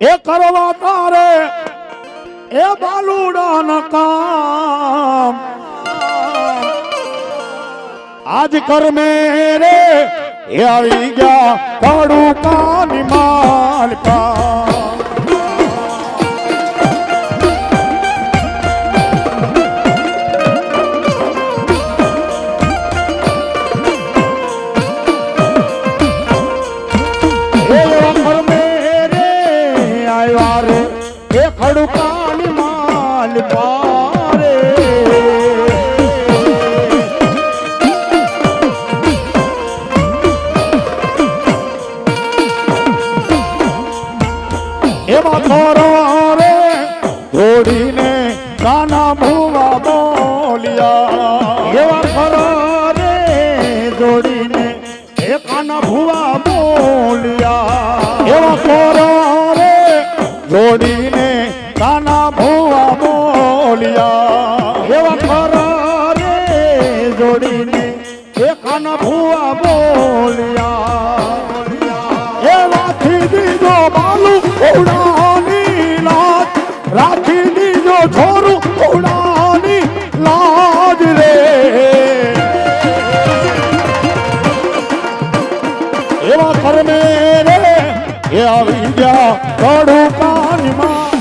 એ કરવા તારે. એ બાલુડા કામ. આજ કર મેરે એ આવી ગયા કાળું કાની માલકા. એ ખડુકાની માલ પારે. એમાં થોરો રે ઘોડીને કાના ભૂવા બોલિયા. એવા ખરો રે જોડીને રે જોડીને એ કાના ભૂવા બોલિયા એ રાખી દીધો બાલુ, ઉડાની લાજ રાખી દીધો છોરું, ઉડાની લાજ રે। એવા કરમે રે, એ આવી ગયા કડું પાણીમાં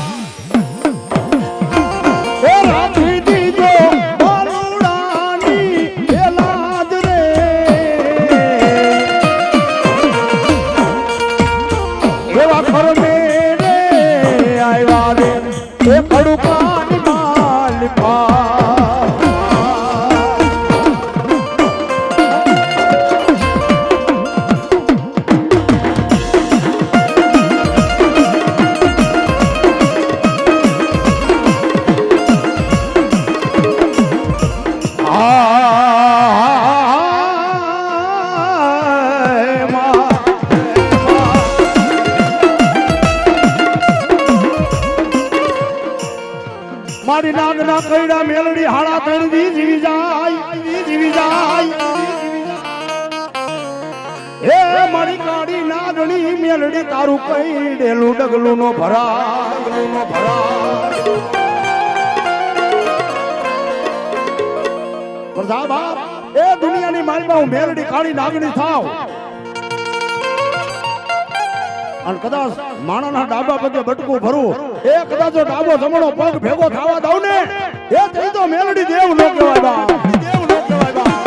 જાય. હે મારી કાળી નાગણી મેલડી તારું કઈડેલું ડગલું નો ભરા નો ભરા બાપ એ દુનિયાની માલમાં હું મેલડી કાળી નાગણી થાવ. અને કદાચ માણાના ડાબા પગે બટકું ભરું. એ કદાચ ડાબો જમણો પગ ભેગો થવા દઉં ને, એ થઈ તો મેલડી દેવ નો કહેવાય ধন্যবাদ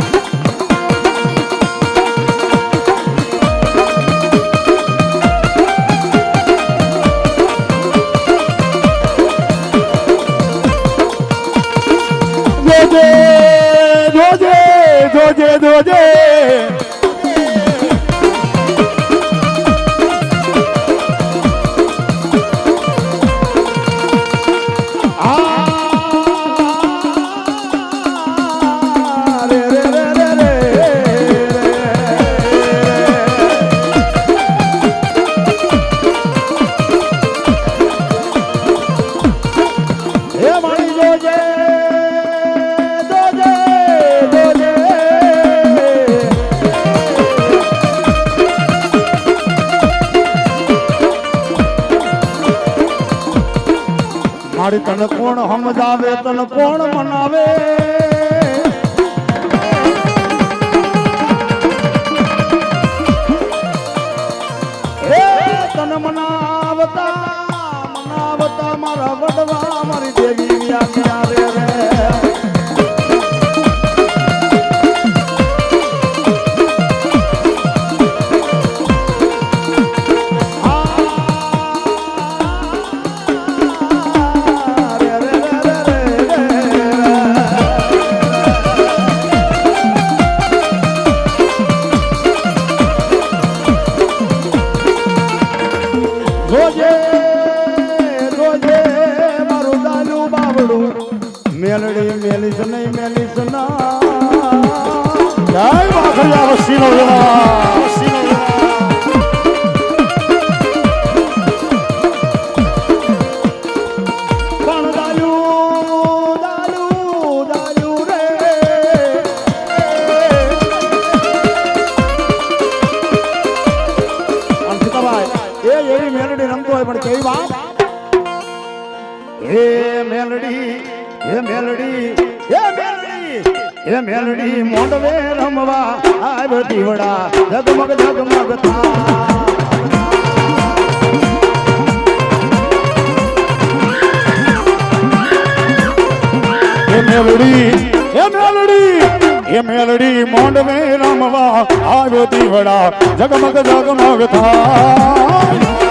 મારી તને કોણ સમજાવે તને કોણ મનાવે? જોજે રોજે મારું દાલું બાવડું. મેલડી મેલીસ નહીં મેલીસ ના. જય વાઘરિયા વસીનો વેલા મેલડી, એ મેલડી એ મેલડી મોંડવે રમવા આવ્યો દીવડા જગમગ જગમગ થા. મેલડી, એ મેલડી મોંડવે રમવા આવ્યો દીવડા જગમગ જગમગ થાય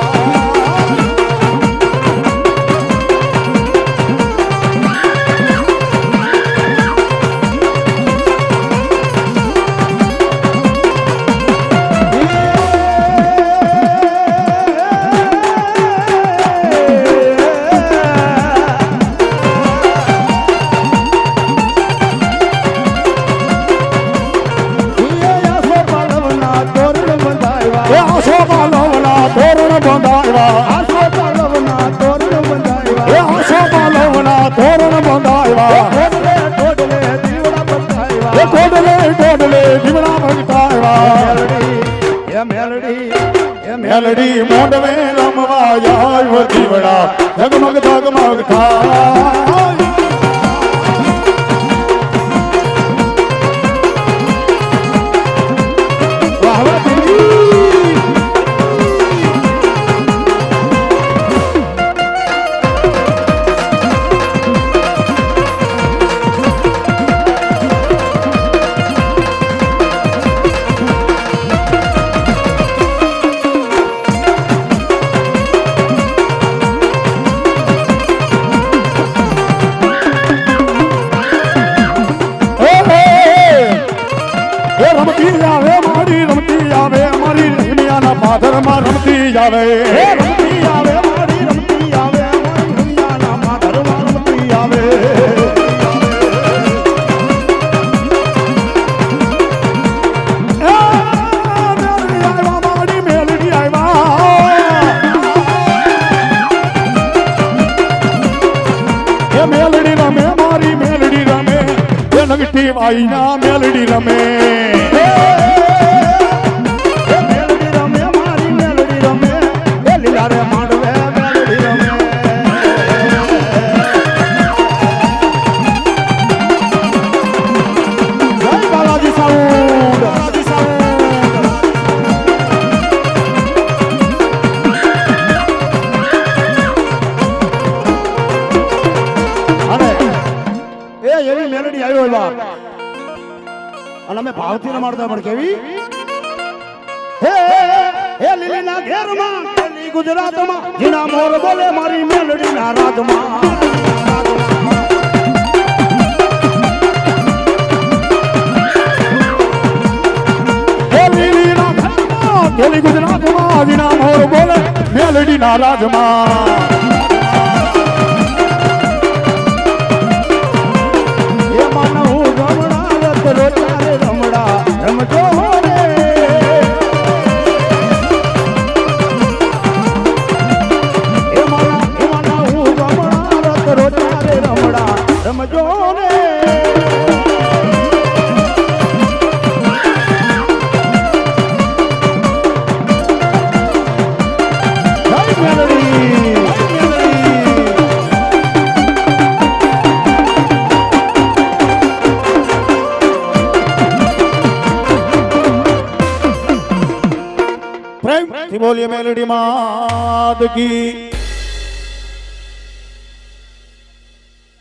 Oh. પાથરમાં રમતી આવે. રમતી આવે, મારી રમતી આવે દુનિયાના માધરમાં મેલડી રમે, મારી મેલડી રમે. એ નગટી વાઈના મેલડી રમે. મેલડી આવ્યો હોય બાપ અને અમે ભાવથી રમાડતા પણ કેવી? હે હે લીલીના ઘેરમાં, પેલી ગુજરાતમાં, જીના મોર બોલે મારી મેલડીના એ મેલડીના રાજમાં. બોલીએ મેલડી માત